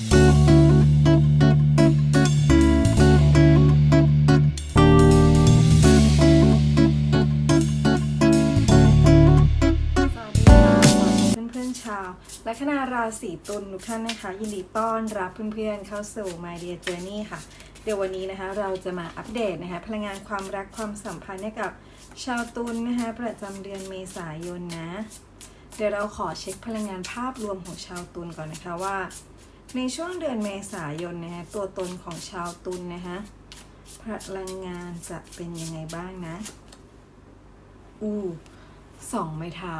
สวัสดีค่ะเพื่อนๆชาวและคณะราศีตุลทุกท่านนะคะ ยินดีต้อนรับเพื่อนๆเข้าสู่ My Dear Journey ค่ะ เดี๋ยววันนี้นะคะเราจะมาอัปเดตนะคะพลังงานความรักความสัมพันธ์ให้กับชาวตุลนะคะประจำเดือนเมษายนนะ เดี๋ยวเราขอเช็คพลังงานภาพรวมของชาวตุลก่อนนะคะว่า ในช่วงเดือนเมษายนนะคะตัวตนของชาวตุลนะคะพลังงานจะเป็นยังไงบ้างนะ อู้สองไม้เท้า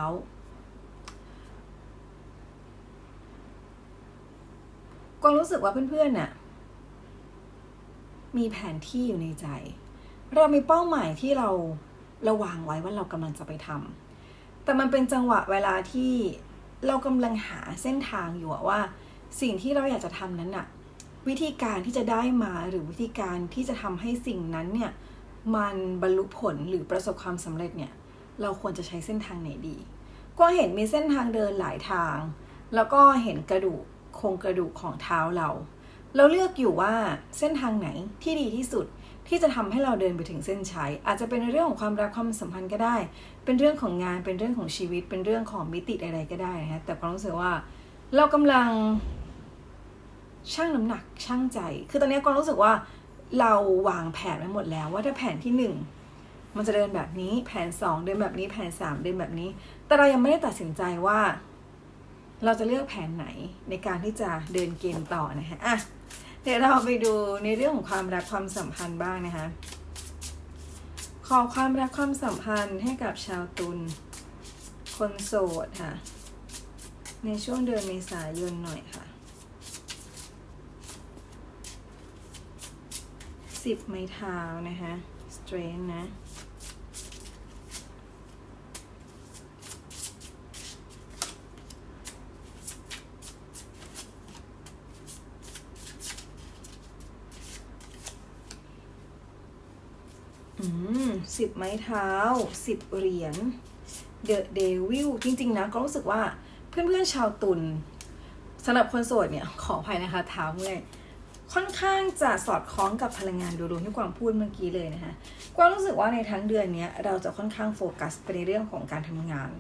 กวางรู้สึกว่าเพื่อนๆน่ะ มีแผนที่อยู่ในใจ เรามีเป้าหมายที่เราราวางไว้ว่าเรากำลังจะไปทำแต่มันเป็นจังหวะเวลาที่เรากำลังหาเส้นทางอยู่ว่า สิ่งที่เราอยากจะทำนั้นน่ะวิธีการที่จะได้มาหรือวิธีการที่จะทำให้สิ่งนั้นเนี่ยมันบรรลุผลหรือประสบความสำเร็จเนี่ยเราควรจะใช้เส้นทางไหนดี ก็เห็นมีเส้นทางเดินหลายทาง แล้วก็เห็นกระดูกโครงกระดูกของเท้าเรา เราเลือกอยู่ว่าเส้นทางไหนที่ดีที่สุดที่จะทำให้เราเดินไปถึงเส้นชัยอาจจะเป็นเรื่องของความรักความสัมพันธ์ก็ได้ เป็นเรื่องของงานเป็นเรื่องของชีวิต เป็นเรื่องของมิติใดๆก็ได้นะฮะแต่ความรู้สึกว่า เรากำลัง ชั่งน้ำหนักชั่งใจ คือตอนนี้ความรู้สึกว่าเราวางแผนไว้หมดแล้ว ว่าถ้าแผนที่หนึ่งมันจะเดินแบบนี้ แผนสองเดินแบบนี้ แผนสามเดินแบบนี้ แต่เรายังไม่ได้ตัดสินใจว่า เราจะเลือกแผนไหนในการที่จะเดินเกมต่อนะฮะอะเดี๋ยวเราไปดูในเรื่องของความรักความสัมพันธ์บ้างนะคะ ขอความรักความสัมพันธ์ให้กับชาวตุล คนโสดค่ะ ในช่วงเดือนเมษายนหน่อยค่ะ สิบไม้เท้านะคะ strength นะอืมสิบไม้เท้าสิบเหรียญเดอะเดวิลจริง ๆ นะ ก็รู้สึกว่าเพื่อน ๆ ชาวตุลสำหรับคนโสดเนี่ย ขออภัยนะคะเท้าเมื่อย ค่อนข้างจะสอดคล้องกับพลังงานดูดวงที่กวางพูดเมื่อกี้เลยนะคะกวางรู้สึกว่าในทั้งเดือนนี้เราจะค่อนข้างโฟกัสไปในเรื่องของการทำงาน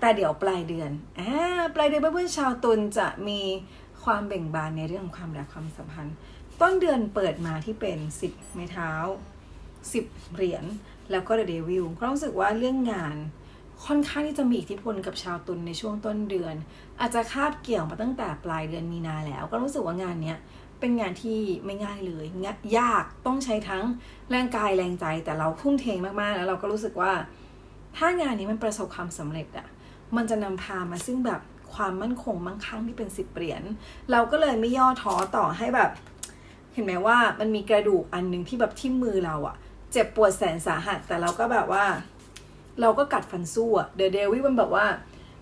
แต่เดี๋ยวปลายเดือนอ่าปลายเดือนเพื่อนๆชาวตุลจะมีความเบ่งบานในเรื่องของความรักความสัมพันธ์ ต้นเดือนเปิดมาที่เป็นสิบไม้เท้าสิบเหรียญแล้วก็เดอะเดวิลก็รู้สึกว่าเรื่องงานค่อนข้างที่จะมีอิทธิพลกับชาวตุลในช่วงต้นเดือน อาจจะคาบเกี่ยวมาตั้งแต่ปลายเดือนมีนาแล้ว ก็รู้สึกว่างานเนี้ย เป็นงานที่ไม่ง่ายเลยงยากต้องใช้ทั้งแรงกายแรงใจแต่เราพุ่งเทงมากๆ แล้วเราก็รู้สึกว่า ถ้างานนี้มันประสบความสำเร็จอะมันจะนำพามาซึ่งแบบความมั่นคงมั่งคั่งที่เป็นสิบเหรียญเราก็เลยไม่ย่อท้อต่อให้แบบ เห็นไหมว่ามันมีกระดูกอันหนึ่งที่แบบที่มือเราอะเจ็บปวดแสนสาหัส แต่เราก็แบบว่า เราก็กัดฟันสู้อะเดอะเดวิลมันแบบว่า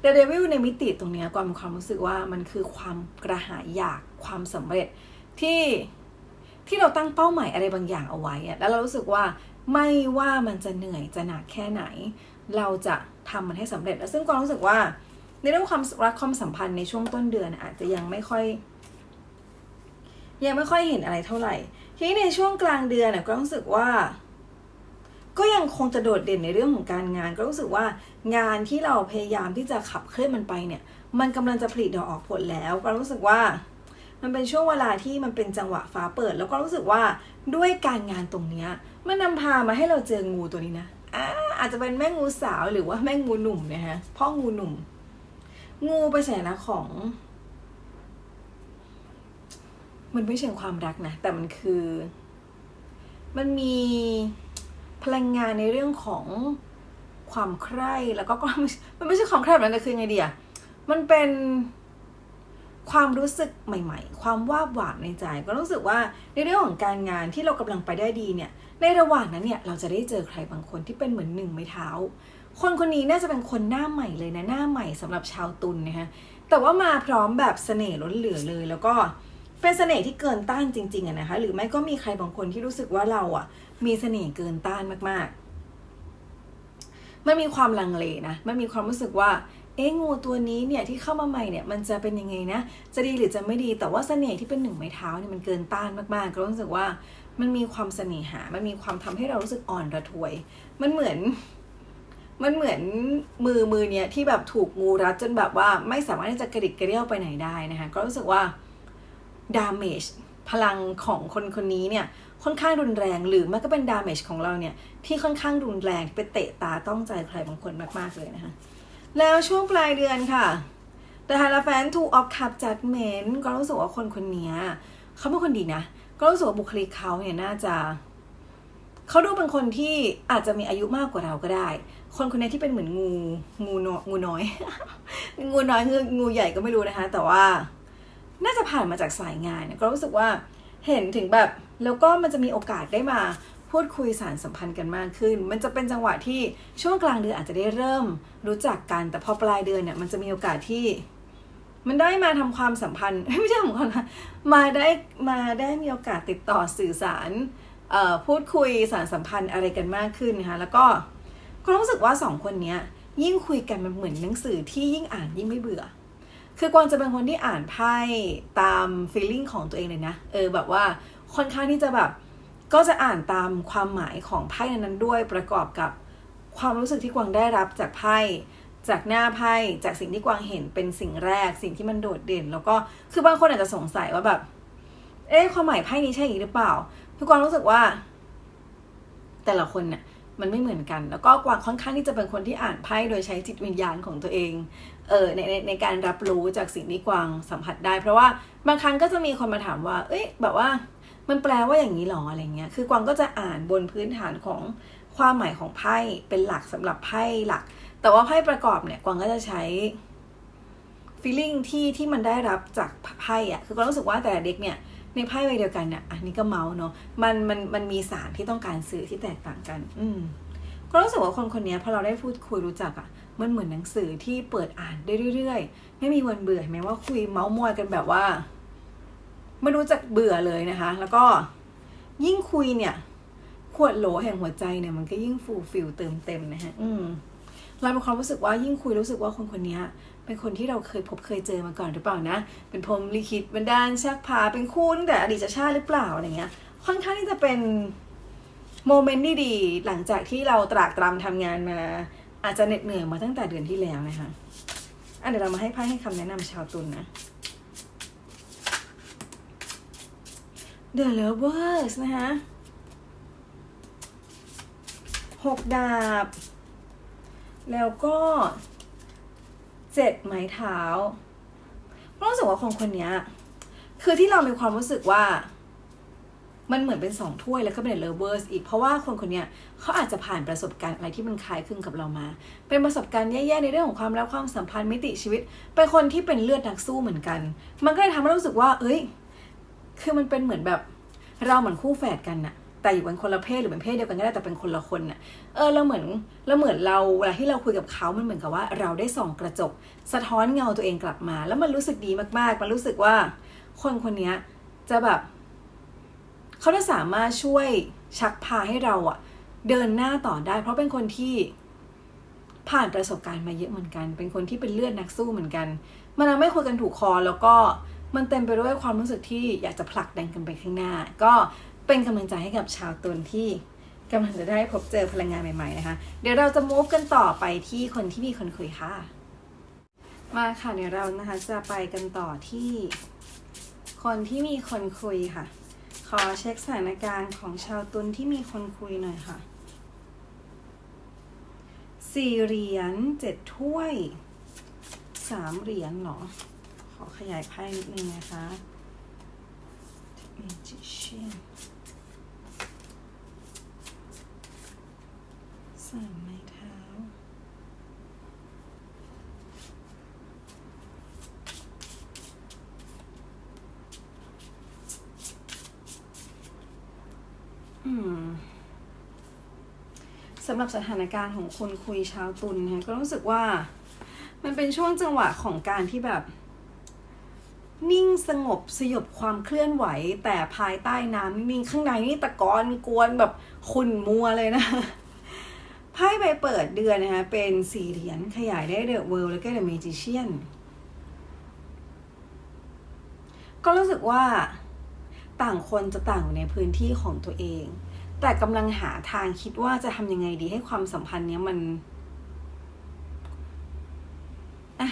เดอะเดวิลในมิติตรงเนี้ยความความรู้สึกว่ามันคือความกระหายอยากความสำเร็จ ที่ที่เราตั้งเป้าหมายอะไรบางอย่างเอาไว้อะแล้วเรารู้สึกว่าไม่ว่ามันจะเหนื่อยจะหนักแค่ไหน เราจะทำมันให้สำเร็จ แล้วซึ่งความรู้สึกว่า ในเรื่องความรักความสัมพันธ์ในช่วงต้นเดือนอาจจะยังไม่ค่อย ยังไม่ค่อยเห็นอะไรเท่าไหร่ ทีนี้ในช่วงกลางเดือนน่ะก็รู้สึกว่า ก็ยังคงจะโดดเด่นในเรื่องของการงาน ก็รู้สึกว่างานที่เราพยายามที่จะขับเคลื่อนมันไปเนี่ย มันกำลังจะผลิดอกออกผลแล้วก็รู้สึกว่า มันเป็นช่วงเวลาที่มันเป็นจังหวะฟ้าเปิด แล้วก็รู้สึกว่าด้วยการงานตรงเนี้ยมันนำพามาให้เราเจองูตัวนี้นะอาอาจจะเป็นแม่งูสาวหรือว่าแม่งูหนุ่มนะฮะพ่องูหนุ่ม งูไปนสัญลักษณ์ของ มันไม่ใช่ความรักนะ แต่มันคือ มันมีพลังงานในเรื่องของความใคร่แล้วก็มันไม่ใช่ความใคร่แบบนั้นแต่คือไงเดีอะมันเป็น ความรู้สึกใหม่ ๆ ความว่าบหวานในใจ ก็รู้สึกว่าในเรื่องของการงานที่เรากำลังไปได้ดีเนี่ย ในระหว่างนั้นเนี่ยเราจะได้เจอใครบางคนที่เป็นเหมือนหนึ่งไม้เท้า คนคนนี้น่าจะเป็นคนหน้าใหม่เลยนะหน้าใหม่สำหรับชาวตุลนนะคะแต่ว่ามาพร้อมแบบเสน่ห์ล้นเหลือเลย แล้วก็เป็นเสน่ห์ที่เกินต้านจริงๆอะนะคะ หรือไม่ก็มีใครบางคนที่รู้สึกว่าเราอะมีเสน่ห์เกินต้านมากๆมันมีความลังเลนะ มันมีความรู้สึกว่า เอ๊ะงูตัวนี้เนี่ยที่เข้ามาใหม่เนี่ยมันจะเป็นยังไงนะ จะดีหรือจะไม่ดีแต่ว่าเสน่ห์ที่เป็นหนึ่งไม้เท้าเนี่ยมันเกินต้านมากๆก็รู้สึกว่ามันมีความเสน่หา มันมีความทำให้เรารู้สึกอ่อนระทวย มันเหมือน มันเหมือนมือมือเนี่ยที่แบบถูกงูรัดจนแบบว่าไม่สามารถที่จะกระดิกกระเดี่ยวไปไหนได้นะคะก็รู้สึกว่าดาเมจพลังของคนคนนี้เนี่ยค่อนข้างรุนแรงหรือมันก็เป็นดาเมจของเราเนี่ยที่ค่อนข้างรุนแรงไปเตะตาต้องใจใครบางคนมากๆเลยนะคะ แล้วช่วงปลายเดือนค่ะ The h a r a f a n to of Cup Judgment ก็รู้สึกว่าคนคนนี้เขาเป็นคนดีนะ ก็รู้สึกว่าบุคลิกเขาเนี่ยน่าจะเขาดูเป็นคนที่อาจจะมีอายุมากกว่าเราก็ได้ คนคนนี้ที่เป็นเหมือนงูงูน้อยงูน้อย งูน้อยงูงูใหญ่ก็ไม่รู้นะคะ แต่ว่าน่าจะผ่านมาจากสายงานเนี่ยก็รู้สึกว่าเห็นถึงแบบแล้วก็มันจะมีโอกาสได้มา พูดคุยสารสัมพันธ์กันมากขึ้น มันจะเป็นจังหวะที่ช่วงกลางเดือนอาจจะได้เริ่มรู้จักกัน แต่พอปลายเดือนเนี่ยมันจะมีโอกาสที่ มันได้มาทำความสัมพันธ์ไม่ใช่ทำคนมาได้มาได้มีโอกาสติดต่อสื่อสารพูดคุยสารสัมพันธ์อะไรกันมากขึ้นนะคะแล้วก็ก็รู้สึกว่าสองคนเนี้ยยิ่งคุยกันมันเหมือนหนังสือที่ยิ่งอ่านยิ่งไม่เบื่อ คือกวางจะเป็นคนที่อ่านไพ่ตามฟีลลิ่งของตัวเองเลยนะ เออแบบว่าค่อนข้างที่จะแบบ ก็จะอ่านตามความหมายของไพ่นั้นๆด้วยประกอบกับความรู้สึกที่กวางได้รับจากไพ่จากหน้าไพ่จากสิ่งที่กวางเห็นเป็นสิ่งแรก สิ่งที่มันโดดเด่น แล้วก็คือบางคนอาจจะสงสัยว่าแบบ เอ๊ะความหมายไพ่นี้ใช่อีกหรือเปล่าคือกวางรู้สึกว่า แต่ละคนเนี่ยมันไม่เหมือนกัน แล้วก็กวางค่อนข้างที่จะเป็นคนที่อ่านไพ่โดยใช้จิตวิญญาณของตัวเองเออในในในการรับรู้จากสิ่งที่กวางสัมผัสได้ เพราะว่าบางครั้งก็จะมีคนมาถามว่า เอ้ยแบบว่า มันแปลว่าอย่างนี้หรออะไรเงี้ย คือกวางก็จะอ่านบนพื้นฐานของความหมายของไพ่เป็นหลักสำหรับไพ่หลัก แต่ว่าไพ่ประกอบเนี่ยกวางก็จะใช้ feeling ที่ที่มันได้รับจากไพ่อะคือกวางรู้สึกว่าแต่ละเด็กเนี่ยในไพ่ใบเดียวกันเนี่ยอันนี้ก็เมาส์เนาะ มันมันมันมีสารที่ต้องการสื่อที่แตกต่างกัน อืมก็รู้สึกว่าคนคนนี้พอเราได้พูดคุยรู้จักอะ่ะมันเหมือนหนังสือที่เปิดอ่านได้เรื่อยๆ ไม่มีวันเบื่อเห็นไหมว่าคุยเมาส์มอยกันแบบว่า ไม่รู้จักเบื่อเลยนะคะ แล้วก็ยิ่งคุยเนี่ย ขวดโหลแห่งหัวใจเนี่ยมันก็ยิ่งฟูลฟิลเติมเต็มนะฮะอืมเราเป็นความรู้สึกว่ายิ่งคุยรู้สึกว่าคนคนนี้เป็นคนที่เราเคยพบเคยเจอมาก่อนหรือเปล่านะ เป็นพรหมลิขิตบันดาลชักพาเป็นคู่ตั้งแต่อดีตชาติหรือเปล่าอะไรเงี้ย ค่อนข้างที่จะเป็นโมเมนต์ที่ดีหลังจากที่เราตรากตรำทำงานมา อาจจะเหน็ดเหนื่อยมาตั้งแต่เดือนที่แล้วนะคะอะเดี๋ยวเรามาให้ไพ่ให้คำแนะนำชาวตุลนนะ The Lovers นะคะหกดาบ แล้วก็เจ็ดไม้เท้าก็รู้สึกว่าคนคนนี้คือที่เรามีความรู้สึกว่า มันเหมือนเป็นสองถ้วยแล้วก็เป็นเลเวอร์สอีก เพราะว่าคนคนนี้เขาอาจจะผ่านประสบการณ์อะไรที่มันคล้ายคลึงกับเรามา เป็นประสบการณ์แย่ๆในเรื่องของความรักความสัมพันธ์มิติชีวิต เป็นคนที่เป็นเลือดนักสู้เหมือนกัน มันก็เลยทำให้รู้สึกว่า เอ้ย คือมันเป็นเหมือนแบบเราเหมือนคู่แฝดกันน่ะ แต่อยู่กันคนละเพศหรือเป็นเพศเดียวกันก็ได้แต่เป็นคนละคนน่ะ เออเราเหมือนเราเหมือนเราเวลาที่เราคุยกับเขา มันเหมือนกับว่าเราได้ส่องกระจก สะท้อนเงาตัวเองกลับมา แล้วมันรู้สึกดีมากๆ มันรู้สึกว่า คนคนนี้จะแบบเขาจะสามารถช่วยชักพาให้เราอะเดินหน้าต่อได้ เพราะเป็นคนที่ผ่านประสบการณ์มาเยอะเหมือนกัน เป็นคนที่เป็นเลือดนักสู้เหมือนกัน มันทำให้คุยกันถูกคอแล้วก็ มันเต็มไปด้วยความรู้สึกที่อยากจะผลักดันกันไปข้างหน้า ก็เป็นกำลังใจให้กับชาวตุลที่กำลังจะได้พบเจอพลังงานใหม่ๆนะคะ เดี๋ยวเราจะ move กันต่อไปที่คนที่มีคนคุยค่ะ มาค่ะเดี๋ยวเรานะคะจะไปกันต่อที่ คนที่มีคนคุยค่ะ ขอเช็คสถานการณ์ของชาวตุลที่มีคนคุยหน่อยค่ะสี่เหรียญเจ็ดถ้วยสามเหรียญเหรอ ขอขยายไพ่นิดนึงนะคะ Magician สามไม้เท้า อืมสำหรับสถานการณ์ของคนคุยชาวตุลเนี่ยก็รู้สึกว่ามันเป็นช่วงจังหวะของการที่แบบ นิ่งสงบสยบความเคลื่อนไหว แต่ภายใต้น้ำนิ่งข้างในนี่ตะกอนกวนแบบขุ่นมัวเลยนะภไพ่ใบเปิดเดือนนะคะเป็นสี่เหรียญขยายได้เดอะเวิลด์แล้วก็เดอะเมจิเชียนก็รู้สึกว่าต่างคนจะต่างอยู่ในพื้นที่ของตัวเอง แต่กำลังหาทางคิดว่าจะทำยังไงดีให้ความสัมพันธ์เนี้ยมันอะ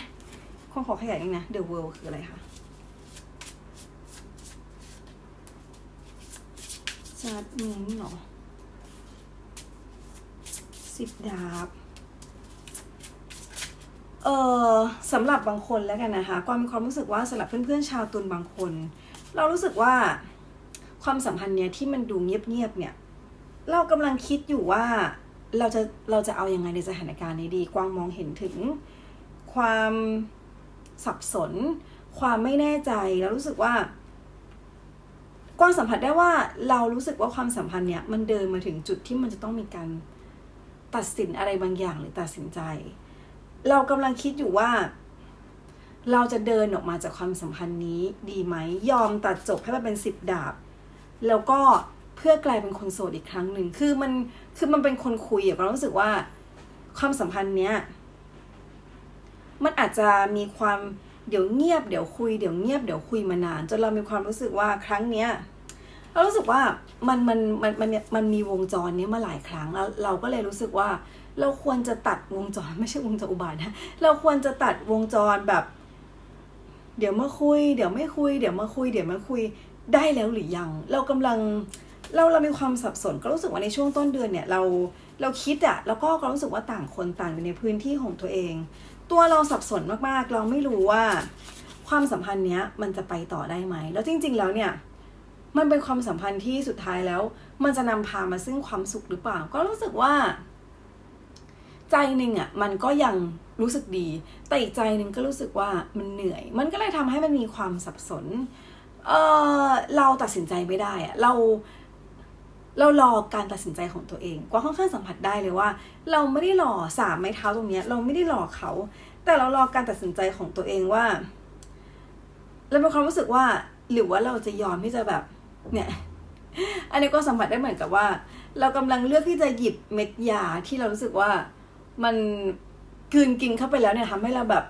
คนขอขยายนิดนะ The World คืออะไรคะ จัดมิงเหรอสิบดาบ เออสำหรับบางคนแล้วกันนะคะก็มีความรู้สึกว่าสำหรับเพื่อนๆชาวตุลบางคน เรารู้สึกว่าความสัมพันธ์เนี้ยที่มันดูเงียบๆเนี่ย เรากำลังคิดอยู่ว่าเราจะเราจะเอาอยัางไงในสถานการณ์นี้ดี กวางมองเห็นถึงความสับสน ความไม่แน่ใจแล้วรู้สึกว่า กวางสัมผัสได้ว่าเรารู้สึกว่าความสัมพันธ์เนี่ยมันเดินมาถึงจุดที่มันจะต้องมีการตัดสินอะไรบางอย่างหรือตัดสินใจ เรากำลังคิดอยู่ว่า เราจะเดินออกมาจากความสัมพันธ์นี้ดีไหมยอมตัดจบให้มันเป็นสิบดาบ แล้วก็เพื่อกลายเป็นคนโสดอีกครั้งหนึ่งคือมันคือมันเป็นคนคุยอะเรารู้สึกว่าความสัมพันธ์เนี้ยมันอาจจะมีความ เดี๋ยวเงียบเดี๋ยวคุยเดี๋ยวเงียบเดี๋ยวคุยมานานจนเรามีความรู้สึกว่าครั้งเนี้ยเรารู้สึกว่ามันมันมันมันมันมีวงจรนี้มาหลายครั้งแล้วเราก็เลยรู้สึกว่า เราควรจะตัดวงจรไม่ใช่วงจรอุบาทนะเราควรจะตัดวงจรแบบ เดี๋ยวมาคุย เดี๋ยวไม่คุยเดี๋ยวมาคุย เดี๋ยวมาคุยได้แล้วหรือยัง เรากำลังเราเรามีความสับสนก็รู้สึกว่าในช่วงต้นเดือนเนี่ยเราเราคิดอะแล้วก็ก็รู้สึกว่าต่างคนต่างอยู่ในพื้นที่ของตัวเอง ตัวเราสับสนมากๆ เราไม่รู้ว่าความสัมพันธ์เนี้ยมันจะไปต่อได้ไหม แล้วจริง ๆ แล้วเนี่ย มันเป็นความสัมพันธ์ที่สุดท้ายแล้ว มันจะนำพามาซึ่งความสุขหรือเปล่า ก็รู้สึกว่า ใจหนึ่งอะ มันก็ยังรู้สึกดี แต่อีกใจหนึ่งก็รู้สึกว่ามันเหนื่อย มันก็เลยทำให้มันมีความสับสน เออเราตัดสินใจไม่ได้อะเรา เรารอการตัดสินใจของตัวเองกว่าค่อนข้างสัมผัสได้เลยว่า เราไม่ได้รอสามไม้เท้าตรงเนี้ย เราไม่ได้รอเขา แต่เรารอการตัดสินใจของตัวเองว่าเรามีความรู้สึกว่า หรือว่าเราจะยอมที่จะแบบ เนี่ย อันนี้ก็สัมผัสได้เหมือนกับว่า เรากำลังเลือกที่จะหยิบเม็ดยาที่เรารู้สึกว่ามันกืนกินเข้าไปแล้วเนี่ยทำให้เราแบบ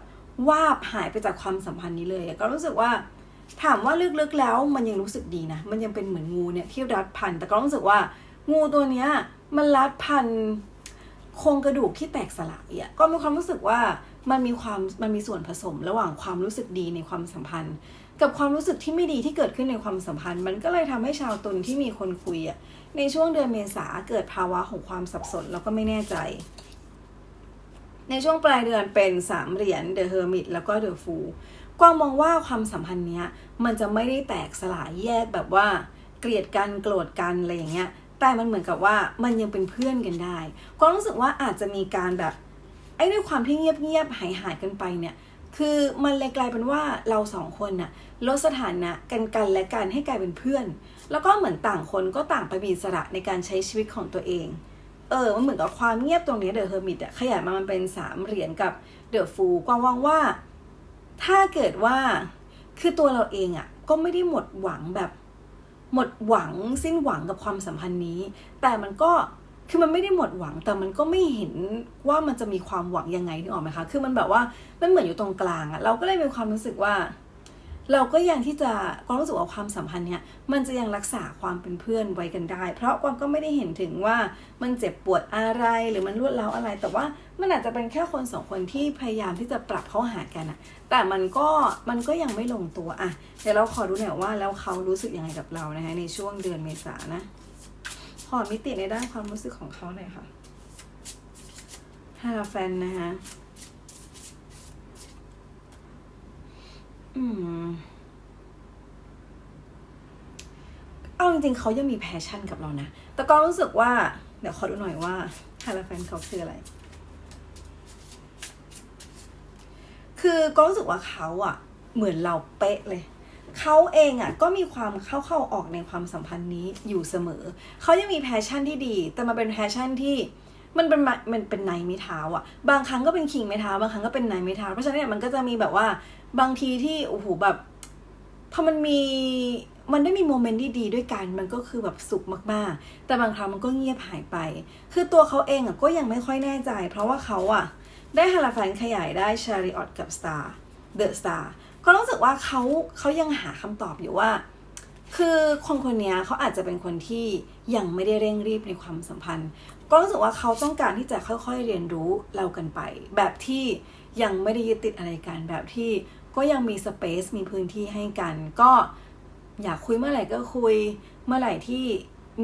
วาบหายไปจากความสัมพันธ์นี้เลย ก็รู้สึกว่า ถามว่าลึกๆแล้วมันยังรู้สึกดีนะ มันยังเป็นเหมือนงูเนี่ยที่รัดพัน แต่ก็รู้สึกว่างูตัวเนี้ยมันรัดพันโครงกระดูกที่แตกสลายอะก็มีความรู้สึกว่ามันมีความมันมีส่วนผสมระหว่างความรู้สึกดีในความสัมพันธ์ กับความรู้สึกที่ไม่ดีที่เกิดขึ้นในความสัมพันธ์ มันก็เลยทำให้ชาวตุลที่มีคนคุยอะในช่วงเดือนเมษาเกิดภาวะของความสับสนแล้วก็ไม่แน่ใจ ในช่วงปลายเดือนเป็นสามเหรียญ The Hermit แล้วก็ The Fool กวางมองว่าความสัมพันธ์เนี้ยมันจะไม่ได้แตกสลายแยกแบบว่า เกลียดกันโกรธกันอะไรอย่างเงี้ยแต่มันเหมือนกับว่ามันยังเป็นเพื่อนกันได้กวางรู้สึกว่าอาจจะมีการแบบไอ้ด้วยความที่เงียบๆหายหายๆกันไปเนี่ยคือมันเลยกลายเป็นว่าเราสองคนน่ะลดสถานะกันกันและกันให้กลายเป็นเพื่อน แล้วก็เหมือนต่างคนก็ต่างไปมีอิสระในการใช้ชีวิตของตัวเอง เออ มันเหมือนกับความเงียบตรงนี้เดอะเฮอร์มิตอะขยายมามันเป็นสามเหรียญกับเดอะฟูกวางวางว่า ถ้าเกิดว่าคือตัวเราเองอะก็ไม่ได้หมดหวังแบบ หมดหวังสิ้นหวังกับความสัมพันธ์นี้ แต่มันก็คือมันไม่ได้หมดหวังแต่มันก็ไม่เห็นว่ามันจะมีความหวังยังไงนึกออกไหมคะ คือมันแบบว่ามันเหมือนอยู่ตรงกลางอะเราก็เลยมีความรู้สึกว่า เราก็ยังที่จะความรู้สึกว่าความสัมพันธ์เนี่ยมันจะยังรักษาความเป็นเพื่อนไว้กันได้ เพราะกวางก็ไม่ได้เห็นถึงว่ามันเจ็บปวดอะไรหรือมันรวดร้าวอะไร แต่ว่ามันอาจจะเป็นแค่คนสองคนที่พยายามที่จะปรับเข้าหากันอะแต่มันก็มันก็ยังไม่ลงตัวอะเดี๋ยวเราขอดูหน่อยว่าแล้วเขารู้สึกยังไงกับเรานะคะในช่วงเดือนเมษานะขอมิติในด้านความรู้สึกของเขาหน่อยค่ะฮาราแฟนนะคะ อืม เอาจริงๆเขายังมีแพชชั่นกับเรานะ แต่ก็รู้สึกว่า เดี๋ยวขอดูหน่อยว่าฮาราแฟนเขาคืออะไร คือก็รู้สึกว่าเขาอะเหมือนเราเป๊ะเลยเขาเองอะก็มีความเข้าเข้าออกในความสัมพันธ์นี้อยู่เสมอ เขายังมีแพชชั่นที่ดี แต่มันเป็นแพชชั่นที่มันเป็นมันเป็นนท์ไม่เท้าอะ บางครั้งก็เป็นคิงไม่เท้า บางครั้งก็เป็นนท์ไม่เท้า เพราะฉะนั้นเนี่ยมันก็จะมีแบบว่า บางทีที่โอ้โหแบบพอมันมีมันได้มีโมเมนต์ดีๆด้วยกันมันก็คือแบบสุขมากๆ แต่บางครั้งมันก็เงียบหายไป คือตัวเขาเองอะก็ยังไม่ค่อยแน่ใจ เพราะว่าเขาอะ ได้ฮาราฟันขยายได้ชาริออตกับสตาร์เดอะสตาร์ก็รู้สึกว่าเขาเขายังหาคำตอบอยู่ว่า คือคนคนนี้เขาอาจจะเป็นคนที่ยังไม่ได้เร่งรีบในความสัมพันธ์ ก็รู้สึกว่าเขาต้องการที่จะค่อยๆเรียนรู้เรากันไป แบบที่ยังไม่ได้ยึดติดอะไรกันแบบที่ ก็ยังมีสเปซมีพื้นที่ให้กัน ก็อยากคุยเมื่อไหร่ก็คุย เมื่อไหร่ที่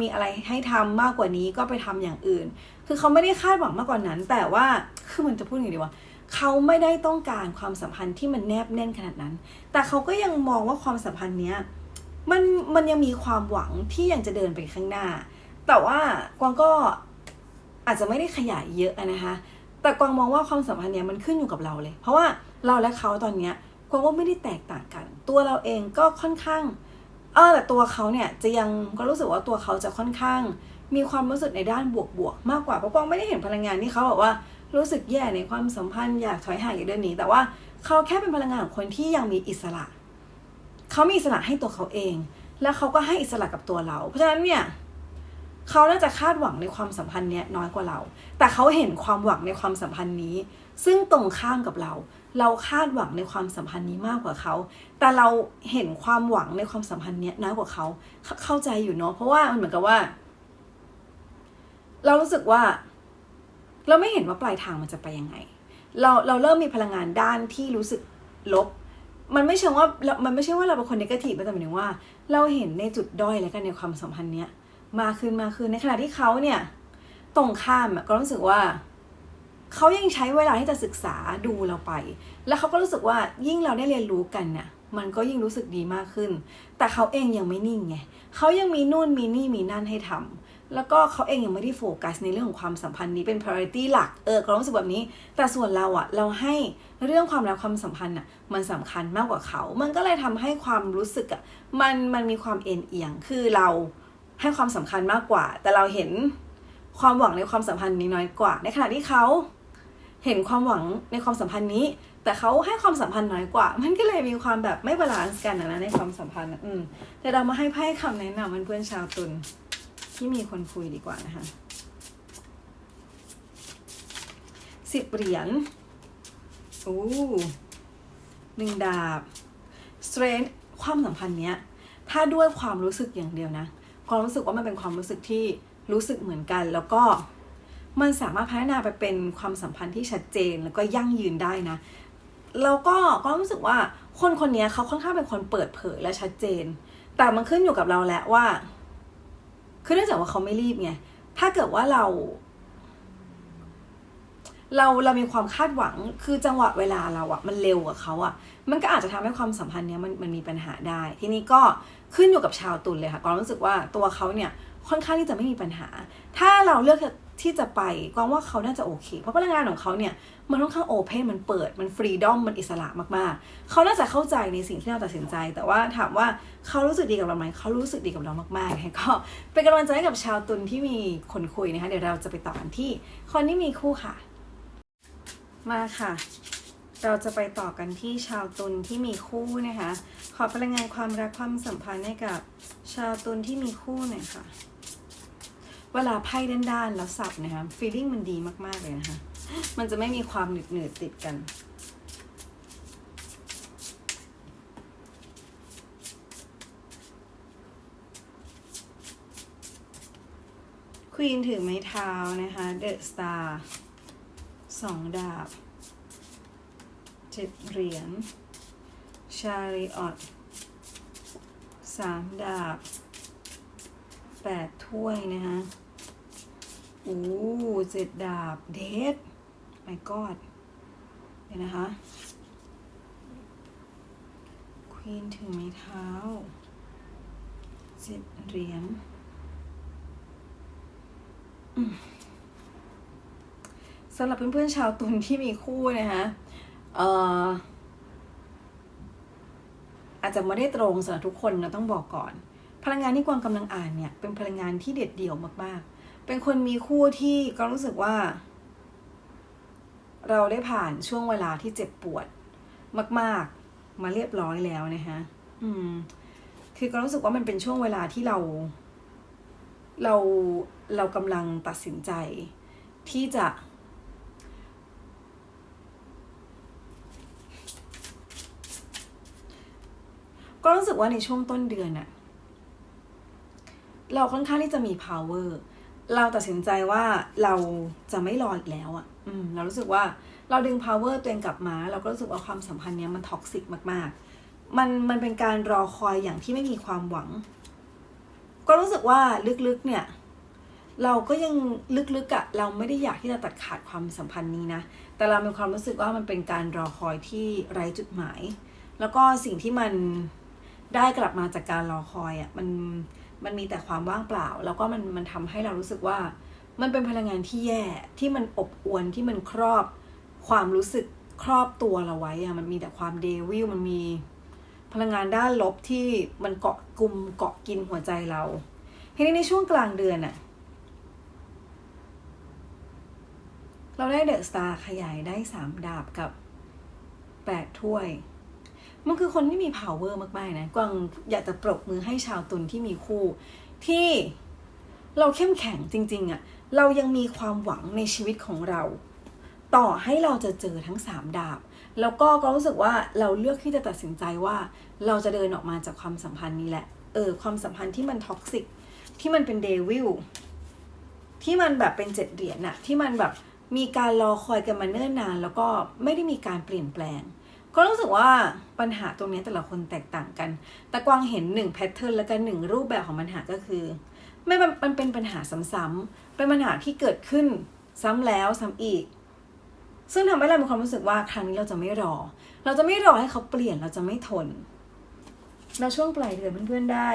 มีอะไรให้ทำมากกว่านี้ก็ไปทำอย่างอื่น คือเขาไม่ได้คาดหวังมากกว่านั้น แต่ว่าคือมันจะพูดยังไงดีวะเขาไม่ได้ต้องการความสัมพันธ์ที่มันแนบแน่นขนาดนั้น แต่เขาก็ยังมองว่าความสัมพันธ์เนี้ยมันมันยังมีความหวังที่ยังจะเดินไปข้างหน้า แต่ว่ากวางก็อาจจะไม่ได้ขยายเยอะนะคะ แต่กวางมองว่าความสัมพันธ์เนี้ยมันขึ้นอยู่กับเราเลย เพราะว่าเราและเขาตอนเนี้ย กวางว่าไม่ได้แตกต่างกัน ตัวเราเองก็ค่อนข้างเออแต่ตัวเขาเนี่ยจะยังก็รู้สึกว่าตัวเขาจะค่อนข้าง มีความรู้สึกในด้านบวกๆมากกว่าเพราะกวางไม่ได้เห็นพลังงานที่เขาบอกว่ารู้สึกแย่ในความสัมพันธ์อยากถอยห่างอยากเดินหนีแต่ว่าเขาแค่เป็นพลังงานของคนที่ยังมีอิสระ เขามีอิสระให้ตัวเขาเอง แล้วเขาก็ให้อิสระกับตัวเรา เพราะฉะนั้นเนี่ยเขาน่าจะคาดหวังในความสัมพันธ์เนี้ยน้อยกว่าเรา แต่เขาเห็นความหวังในความสัมพันธ์นี้ ซึ่งตรงข้ามกับเรา เราคาดหวังในความสัมพันธ์นี้มากกว่าเขา แต่เราเห็นความหวังในความสัมพันธ์เนี้ยน้อยกว่าเขา เข้าใจอยู่เนาะ เพราะว่ามันเหมือนกับว่า เรารู้สึกว่า เราไม่เห็นว่าปลายทางมันจะไปยังไง เราเราเริ่มมีพลังงานด้านที่รู้สึกลบ มันไม่ใช่ว่าเรามันไม่ใช่ว่าเราเป็นคนนกาทีฟแต่หมายถึงว่า เราเห็นในจุดด้อยแล้วกันในความสัมพันธ์เนี้ยมากขึ้นมากขึ้น ในขณะที่เขาเนี่ย ตรงข้ามก็รู้สึกว่า เขายังใช้เวลาที่จะศึกษาดูเราไป แล้วเขาก็รู้สึกว่ายิ่งเราได้เรียนรู้กันน่ะ มันก็ยิ่งรู้สึกดีมากขึ้น แต่เขาเองยังไม่นิ่งไงเขายังมีนู่นมีนี่มีนั่นให้ทำแล้วก็เขาเองยังไม่ได้โฟกัสในเรื่องของความสัมพันธ์นี้เป็น priority หลัก เออก็รู้สึกแบบนี้ แต่ส่วนเราอะเราให้เรื่องความรักความสัมพันธ์อะมันสำคัญมากกว่าเขา มันก็เลยทำให้ความรู้สึกอะมันมันมีความเอ็นเอียง คือเราให้ความสำคัญมากกว่า แต่เราเห็นความหวังในความสัมพันธ์นี้น้อยกว่า ในขณะที่เขา เห็นความหวังในความสัมพันธ์นี้ แต่เขาให้ความสัมพันธ์น้อยกว่า มันก็เลยมีความแบบไม่บาลานซ์กันนะในความสัมพันธ์อืมแต่เรามาให้ไพ่คำแนะนำเพื่อนๆชาวตุลที่มีคนคุยดีกว่านะคะสิบเหรียญโอ้หนึ่งดาบ strength ความสัมพันธ์เนี้ย ถ้าด้วยความรู้สึกอย่างเดียวนะ ความรู้สึกว่ามันเป็นความรู้สึกที่รู้สึกเหมือนกัน แล้วก็ มันสามารถพัฒนาไปเป็นความสัมพันธ์ที่ชัดเจนแล้วก็ยั่งยืนได้นะ แล้วก็ก็รู้สึกว่าคนคนนี้เขาค่อนข้างเป็นคนเปิดเผยและชัดเจน แต่มันขึ้นอยู่กับเราแหละว่า คือเนื่องจากว่าเขาไม่รีบไง ถ้าเกิดว่าเรา เราเรามีความคาดหวัง คือจังหวะเวลาเราอะมันเร็วกว่าเขาอะมันก็อาจจะทำให้ความสัมพันธ์เนี้ยมันมันมีปัญหาได้ ทีนี้ก็ขึ้นอยู่กับชาวตุลเลยค่ะกวางรู้สึกว่าตัวเขาเนี่ยค่อนข้างที่จะไม่มีปัญหา ถ้าเราเลือก ที่จะไปกวางว่าเขาน่าจะโอเค เพราะพลังงานของเขาเนี่ยมันค่อนข้างโอเพนมันเปิดมันฟรีดอมมันอิสระมากๆ เขาน่าจะเข้าใจในสิ่งที่เราตัดสินใจ แต่ว่าถามว่าเขารู้สึกดีกับเราไหมเขารู้สึกดีกับเรามากๆนะคะก็เป็นกำลังใจให้กับชาวตุลที่มีคนคุยนะคะเดี๋ยวเราจะไปต่อกันที่คนที่มีคู่ค่ะ มาค่ะ เราจะไปต่อกันที่ชาวตุลที่มีคู่นะคะ ขอพลังงานความรักความสัมพันธ์ให้กับ ชาวตุลที่มีคู่หน่อยค่ะ เวลาไพ่ด้านๆแล้วสับนะคะ feeling มันดีมากๆเลยนะคะ มันจะไม่มีความหนืดหนืดๆติดกันควีนถือไม้เท้านะคะเดอะสตาร์สองดาบเจ็ดเหรียญชาริออตสามดาบ แปดถ้วยนะคะโอ้เจ็ดดาบเดทไม่กอดเดี๋ยวนะคะควีนถือไม้เท้าเจ็ดเหรียญสำหรับเพื่อนๆชาวตุลที่มีคู่นะคะเอ่ออาจจะไม่ได้ตรงสำหรับทุกคนนะต้องบอกก่อน พลังงานที่กวางกำลังอ่านเนี่ยเป็นพลังงานที่เด็ดเดี่ยวมากๆ เป็นคนมีคู่ที่ก็รู้สึกว่า เราได้ผ่านช่วงเวลาที่เจ็บปวด มาก ๆ มาเรียบร้อยแล้วนะคะอืม คือก็รู้สึกว่ามันเป็นช่วงเวลาที่เรา เราเรากำลังตัดสินใจ ที่จะก็รู้สึกว่าในช่วงต้นเดือนอะ เราค่อนข้างที่จะมี power เราตัดสินใจว่าเราจะไม่รออีกแล้วอะอืม เรารู้สึกว่าเราดึง power ตัวเองกลับมา เราก็รู้สึกว่าความสัมพันธ์เนี้ยมันท็อกซิกมากๆ มันมันเป็นการรอคอยอย่างที่ไม่มีความหวัง ก็รู้สึกว่าลึกๆ เนี่ย เราก็ยังลึกๆอะเราไม่ได้อยากที่จะตัดขาดความสัมพันธ์นี้นะ แต่เรามีความรู้สึกว่ามันเป็นการรอคอยที่ไร้จุดหมาย แล้วก็สิ่งที่มันได้กลับมาจากการรอคอยอะ มัน มันมีแต่ความว่างเปล่า แล้วก็มันมันทำให้เรารู้สึกว่า มันเป็นพลังงานที่แย่ที่มันอบอวนที่มันครอบความรู้สึกครอบตัวเราไว้อะมันมีแต่ความเดวิลมันมีพลังงานด้านลบที่มันเกาะกลุ่มเกาะกินหัวใจเราทีนี้ในช่วงกลางเดือนอะเราได้เดอะสตาร์ขยายได้สามดาบกับแปดถ้วย มันคือคนที่มี power มากๆนะกวางอยากจะปรบมือให้ชาวตุลที่มีคู่ ที่เราเข้มแข็งจริง ๆอะเรายังมีความหวังในชีวิตของเรา ต่อให้เราจะเจอทั้งสามดาบ แล้วก็ก็รู้สึกว่าเราเลือกที่จะตัดสินใจว่า เราจะเดินออกมาจากความสัมพันธ์นี้แหละเออความสัมพันธ์ที่มันท็อกซิกที่มันเป็นเดวิลที่มันแบบเป็นเจ็ดเหรียญน่ะที่มันแบบมีการรอคอยกันมาเนิ่นนาน แล้วก็ไม่ได้มีการเปลี่ยนแปลง ก็รู้สึกว่าปัญหาตรงนี้แต่ละคนแตกต่างกัน แต่กวางเห็นหนึ่งแพทเทิร์นแล้วกันหนึ่งรูปแบบของปัญหาก็คือไม่มันเป็นปัญหาซ้ำๆเป็นปัญหาที่เกิดขึ้นซ้ำแล้วซ้ำอีก ซึ่งทำให้เรามีความรู้สึกว่าครั้งนี้เราจะไม่รอ เราจะไม่รอให้เขาเปลี่ยนเราจะไม่ทนแล้วช่วงปลายเดือนเพื่อนๆได้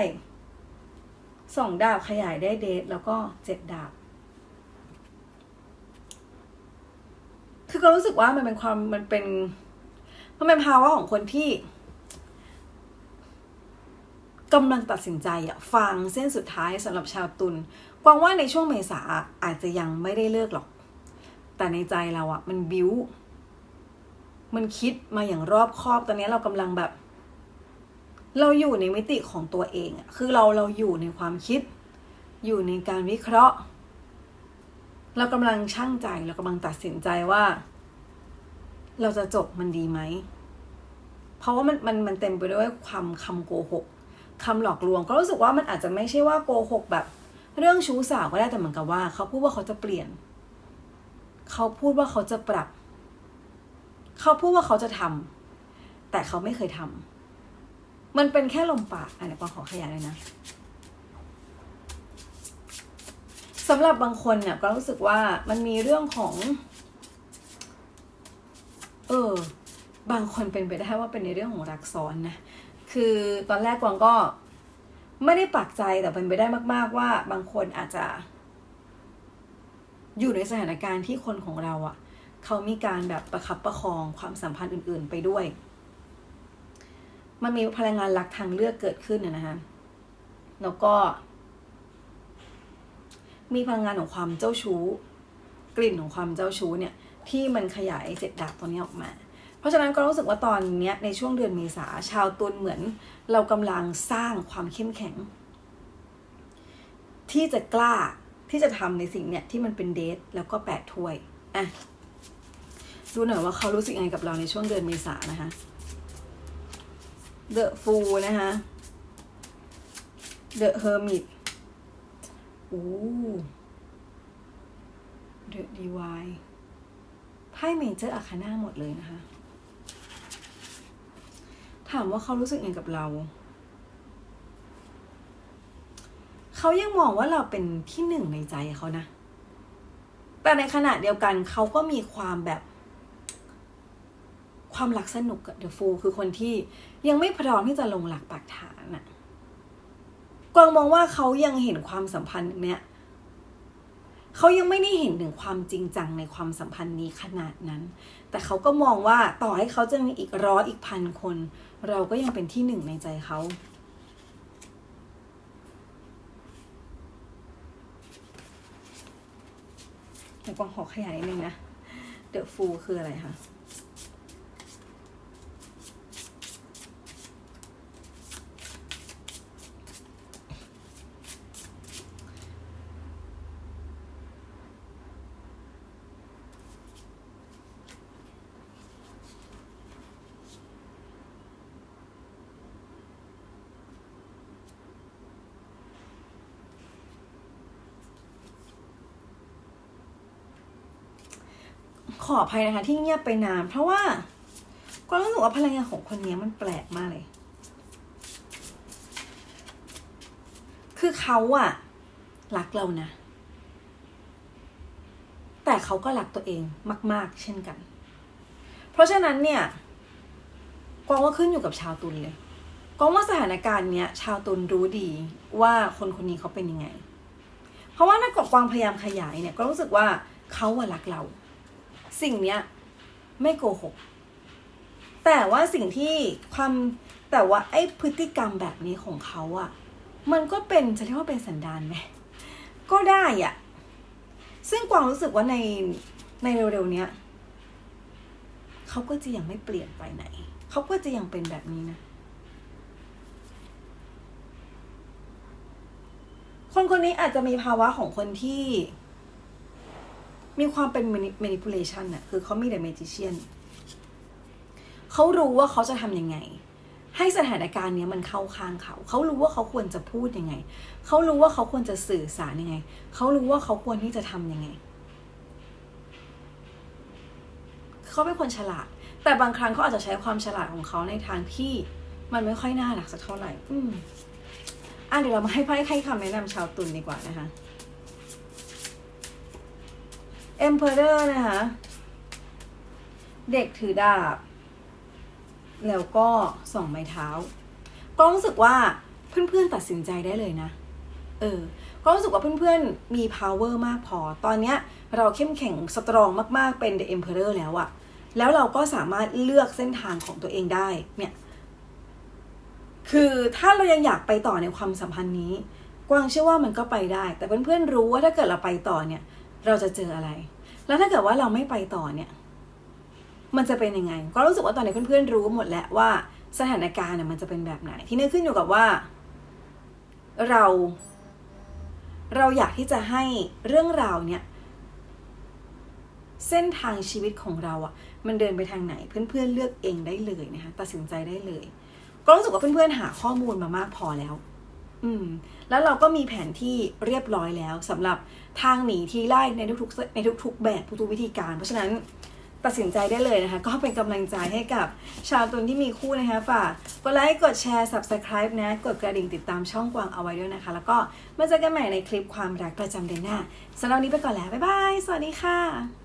สองดาบขยายได้เดทแล้วก็เจ็ดดาบคือก็รู้สึกว่ามันเป็นความมันเป็น มันเป็นภาวะของคนที่กำลังตัดสินใจอะฟังเส้นสุดท้ายสำหรับชาวตุลกวางว่าในช่วงเมษาอาจจะยังไม่ได้เลิกหรอก แต่ในใจเราอะมันบิ้ว มันคิดมาอย่างรอบคอบตอนนี้เรากำลังแบบ เราอยู่ในมิติของตัวเองอะคือเราเราอยู่ในความคิด อยู่ในการวิเคราะห์ เรากำลังช่างใจเรากำลังตัดสินใจว่า เราจะจบมันดีไหม เพราะว่ามันมันมันเต็มไปด้วยความคำโกหกคำหลอกลวง ก็รู้สึกว่ามันอาจจะไม่ใช่ว่าโกหกแบบ เรื่องชู้สาวก็ได้แต่เหมือนกับว่า เขาพูดว่าเขาจะเปลี่ยน เขาพูดว่าเขาจะปรับ เขาพูดว่าเขาจะทำแต่เขาไม่เคยทำมันเป็นแค่ลมปากอันนี้ปอขอขยายเลยนะสำหรับบางคนเนี่ยก็รู้สึกว่ามันมีเรื่องของ เออ บางคนเป็นไปได้ว่าเป็นในเรื่องของรักซ้อนนะ คือตอนแรกกวางก็ไม่ได้ปักใจแต่เป็นไปได้มาก ๆ ว่าบางคนอาจจะ อยู่ในสถานการณ์ที่คนของเราอะ่ะ เขามีการแบบประคับประคองความสัมพันธ์อื่น ๆ ไปด้วย มันมีพลังงานรักทางเลือกเกิดขึ้นนะนะคะแล้วก็ มีพลังงานของความเจ้าชู้ กลิ่นของความเจ้าชู้เนี่ย ที่มันขยายเจ็ดดาบตัวนี้ออกมา เพราะฉะนั้นก็รู้สึกว่าตอนนี้ในช่วงเดือนเมษาชาวตุลเหมือน เรากำลังสร้างความเข้มแข็ง ที่จะกล้าที่จะทำในสิ่งเนี่ยที่มันเป็นเดทแล้วก็แปดถ้วยอะดูหน่อยว่าเขารู้สึกยังไงกับเราในช่วงเดือนเมษานะคะ The Fool นะคะ The Hermit โอ้ The Divine พ่เมเจอร์อาคาน่าหมดเลยนะคะ ถามว่าเขารู้สึกยังไงกับเรา เขายังมองว่าเราเป็นที่หนึ่งในใจเขานะ แต่ในขณะเดียวกันเขาก็มีความแบบ ความรักสนุกเดอะฟูคือคนที่ยังไม่พร้อมที่จะลงหลักปักฐานอะกวางมองว่าเขายังเห็นความสัมพันธ์เนี้ย เขายังไม่ได้เห็นถึงความจริงจังในความสัมพันธ์นี้ขนาดนั้น แต่เขาก็มองว่าต่อให้เขาจะมีอีกร้อยอีกพันคน เราก็ยังเป็นที่หนึ่งในใจเขาเดี๋ยวกวางขอขยายนิดนึงนะ เดอะฟูคืออะไรคะ ออภัยนะคะ ที่เงียบไปนานเพราะว่าก็รู้สึกว่าพลังงานของคนนี้มันแปลกมากเลย คือเขาอะรักเรานะ แต่เขาก็รักตัวเองมาก ๆ เช่นกัน เพราะฉะนั้นเนี่ยกวางว่าขึ้นอยู่กับชาวตุลเลยกวางว่าสถานการณ์เนี้ยชาวตุลรู้ดีว่าคนคนนี้เขาเป็นยังไง เพราะว่านักกดกวางพยายามขยายเนี่ยก็รู้สึกว่าเขาอะรักเรา สิ่งเนี้ยไม่โกหก แต่ว่าสิ่งที่ความแต่ว่าไอ้พฤติกรรมแบบนี้ของเขาอะมันก็เป็นจะเรียกว่าเป็นสันดานไหมก็ได้อะซึ่งกวางรู้สึกว่าในในเร็วๆเนี้ยเขาก็จะยังไม่เปลี่ยนไปไหน เขาก็จะยังเป็นแบบนี้นะ คนคนนี้อาจจะมีภาวะของคนที่ มีความเป็น mani- manipulation น่ะคือเขามีแต่ magician เขารู้ว่าเขาจะทำยังไง ให้สถานการณ์เนี้ยมันเข้าข้างเขา เขารู้ว่าเขาควรจะพูดยังไง เขารู้ว่าเขาควรจะสื่อสารยังไง เขารู้ว่าเขาควรที่จะทำยังไง เขาเป็นคนฉลาด แต่บางครั้งเขาอาจจะใช้ความฉลาดของเขาในทางที่มันไม่ค่อยน่ารักสักเท่าไหร่ อืมอะเดี๋ยวเรามาให้ไพ่ให้คำแนะนำชาวตุลดีกว่านะคะ Emperor นะคะ เด็กถือดาบ แล้วก็สองไม้เท้า ก็รู้สึกว่าเพื่อนๆตัดสินใจได้เลยนะ เออ ก็รู้สึกว่าเพื่อนๆมี power มากพอ ตอนเนี้ยเราเข้มแข็งสตรองมากๆเป็น The Emperor แล้วอะแล้วเราก็สามารถเลือกเส้นทางของตัวเองได้ เนี่ย คือถ้าเรายังอยากไปต่อในความสัมพันธ์นี้ กวางเชื่อว่ามันก็ไปได้ แต่เพื่อนๆรู้ว่าถ้าเกิดเราไปต่อเนี่ย เราจะเจออะไร แล้วถ้าเกิดว่าเราไม่ไปต่อเนี่ย มันจะเป็นยังไง ก็รู้สึกว่าตอนนี้เพื่อนๆรู้หมดแล้วว่าสถานการณ์เนี่ยมันจะเป็นแบบไหน ที่นี่ขึ้นอยู่กับว่า เรา เราอยากที่จะให้เรื่องราวเนี่ย เส้นทางชีวิตของเราอะ่ะ มันเดินไปทางไหน เพื่อนๆเลือกเองได้เลยนะคะตัดสินใจได้เลย ก็รู้สึกว่าเพื่อนๆหาข้อมูลมามากพอแล้ว อืม แล้วเราก็มีแผนที่เรียบร้อยแล้วสำหรับทางหนีทีไล่ในทุกๆในทุก ๆ แบบทุกๆวิธีการ เพราะฉะนั้นตัดสินใจได้เลยนะคะ ก็เป็นกำลังใจให้กับชาวตุลที่มีคู่นะคะฝากกดไลค์กดแชร์ subscribe นะ กดกระดิ่งติดตามช่องกวางเอาไว้ด้วยนะคะ แล้วก็มาเจอกันใหม่ในคลิปความรักประจำเดือนหน้าสำหรับวันนี้ไปก่อนแล้ว บ๊ายบาย สวัสดีค่ะ